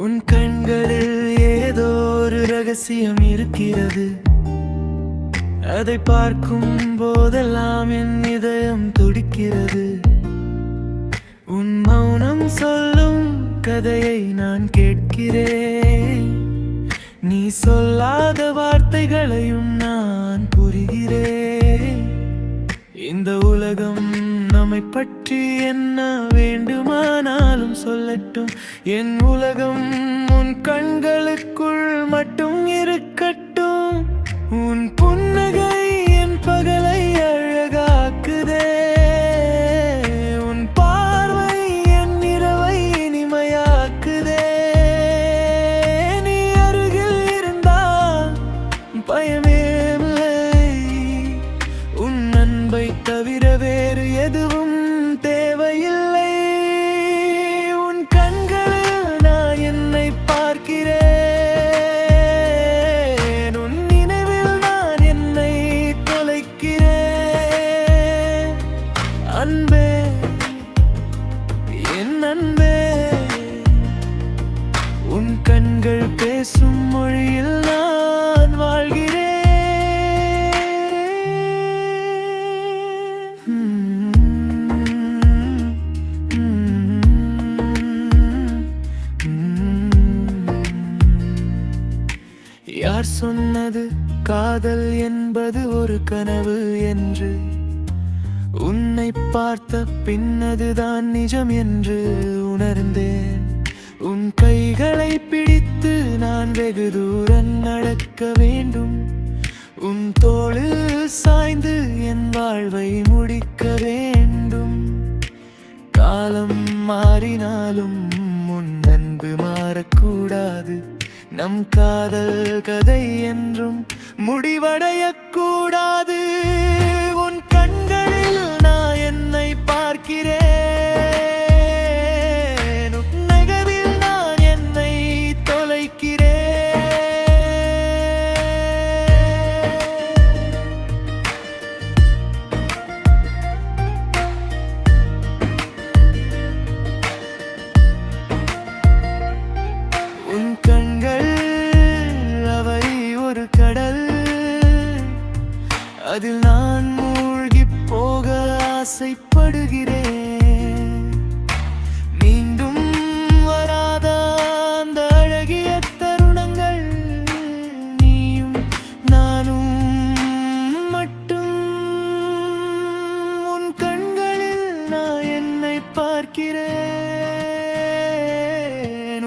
உன் கண்களில் ஏதோ ஒரு ரகசியம் இருக்கிறது. அதை பார்க்கும் போதெல்லாம் என் இதயம் துடிக்கிறது. உன் மௌனம் சொல்லும் கதையை நான் கேட்கிறேன். நீ சொல்லாத வார்த்தைகளையும் நான் புரிகிறேன். இந்த உலகம் நம்மை பற்றி என்ன வேண்டுமானாலும் சொல்லட்டும். என் உலகம் உன் கண்களுக்குள் மட்டும் இருக்கட்டும். உன் புன்னகை பயமே உன் அன்பை தவிர வேறு எதுவும் தேவையில்லை. உன் கண்களில் நான் என்னை பார்க்கிறேன். உன் நினைவில் நான் என்னை தொலைக்கிறேன். அன்பே என் அன்பே. உன் கண்கள் பேசும் மொழியில் யார் சொன்னது? காதல் என்பது ஒரு கனவு என்று. உன்னை பார்த்த பின்னதுதான் நிஜம் என்று உணர்ந்தேன். உன் கைகளை பிடித்து நான் வெகு தூரம் நடக்க வேண்டும். உன் தோளில் சாய்ந்து என் வாழ்வை முடிக்க வேண்டும். காலம் மாறினாலும் உன் அன்பு மாறக்கூடாது. நம் காதல் கதை என்றும் முடிவடையக்கூடாது. அதில் நான் மூழ்கி போக ஆசைப்படுகிறேன். மீண்டும் வராத அந்த அழகிய தருணங்கள் நீயும் நானும் மட்டும் உன் கண்களில் நான் என்னை பார்க்கிறேன்.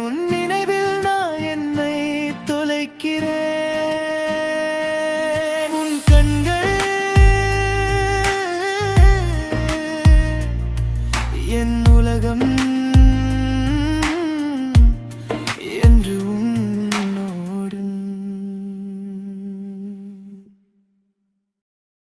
உன் நினைவில் நான் என்னை தொலைக்கிறேன்.